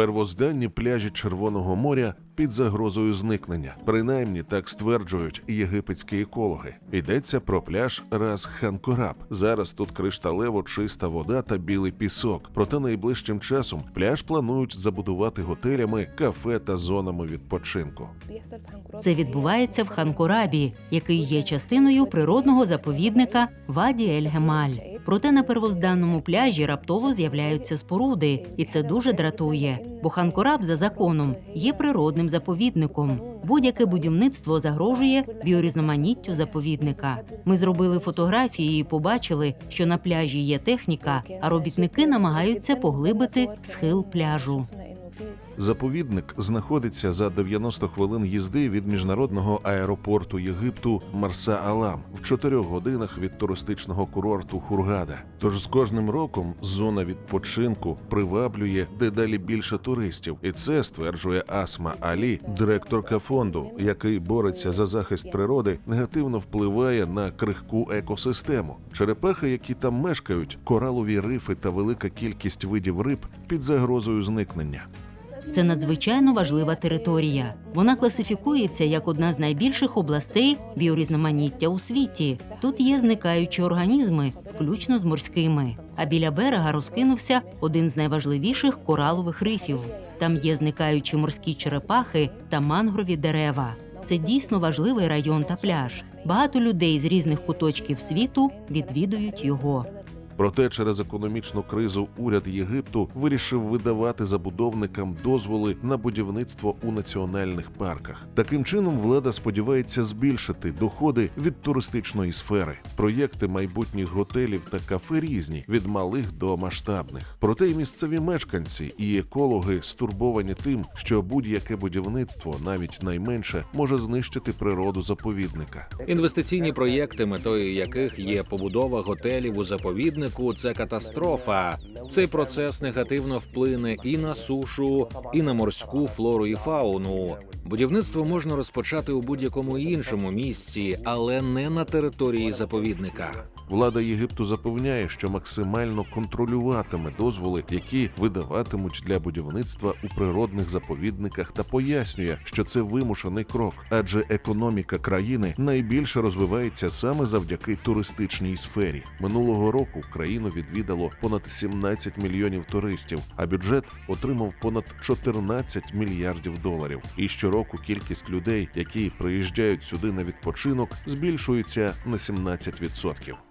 Первозданні пляжі Червоного моря під загрозою зникнення. Принаймні так стверджують єгипетські екологи. Йдеться про пляж Рас Ханкораб. Зараз тут кришталево чиста вода та білий пісок. Проте найближчим часом пляж планують забудувати готелями, кафе та зонами відпочинку. Це відбувається в Ханкорабі, який є частиною природного заповідника Ваді Ель Гемаль. Проте на первозданному пляжі раптово з'являються споруди, і це дуже дратує. Бо Ханкораб за законом є природним заповідником. Будь-яке будівництво загрожує біорізноманіттю заповідника. Ми зробили фотографії і побачили, що на пляжі є техніка, а робітники намагаються поглибити схил пляжу. Заповідник знаходиться за 90 хвилин їзди від міжнародного аеропорту Єгипту Марса Алам в 4 годинах від туристичного курорту Хургада. Тож з кожним роком зона відпочинку приваблює дедалі більше туристів, і це стверджує Асма Алі, директорка фонду, який бореться за захист природи, негативно впливає на крихку екосистему. Черепахи, які там мешкають, коралові рифи та велика кількість видів риб під загрозою зникнення. Це надзвичайно важлива територія. Вона класифікується як одна з найбільших областей біорізноманіття у світі. Тут є зникаючі організми, включно з морськими. А біля берега розкинувся один з найважливіших коралових рифів. Там є зникаючі морські черепахи та мангрові дерева. Це дійсно важливий район та пляж. Багато людей з різних куточків світу відвідують його. Проте через економічну кризу уряд Єгипту вирішив видавати забудовникам дозволи на будівництво у національних парках. Таким чином, влада сподівається збільшити доходи від туристичної сфери. Проєкти майбутніх готелів та кафе різні від малих до масштабних. Проте й місцеві мешканці і екологи стурбовані тим, що будь-яке будівництво, навіть найменше, може знищити природу заповідника. Інвестиційні проєкти, метою яких є побудова готелів у заповіднику, це катастрофа. Цей процес негативно вплине і на сушу, і на морську флору і фауну. Будівництво можна розпочати у будь-якому іншому місці, але не на території заповідника. Влада Єгипту запевняє, що максимально контролюватиме дозволи, які видаватимуть для будівництва у природних заповідниках, та пояснює, що це вимушений крок, адже економіка країни найбільше розвивається саме завдяки туристичній сфері. Минулого року країну відвідало понад 17 мільйонів туристів, а бюджет отримав понад 14 мільярдів доларів. І щороку кількість людей, які приїжджають сюди на відпочинок, збільшується на 17%.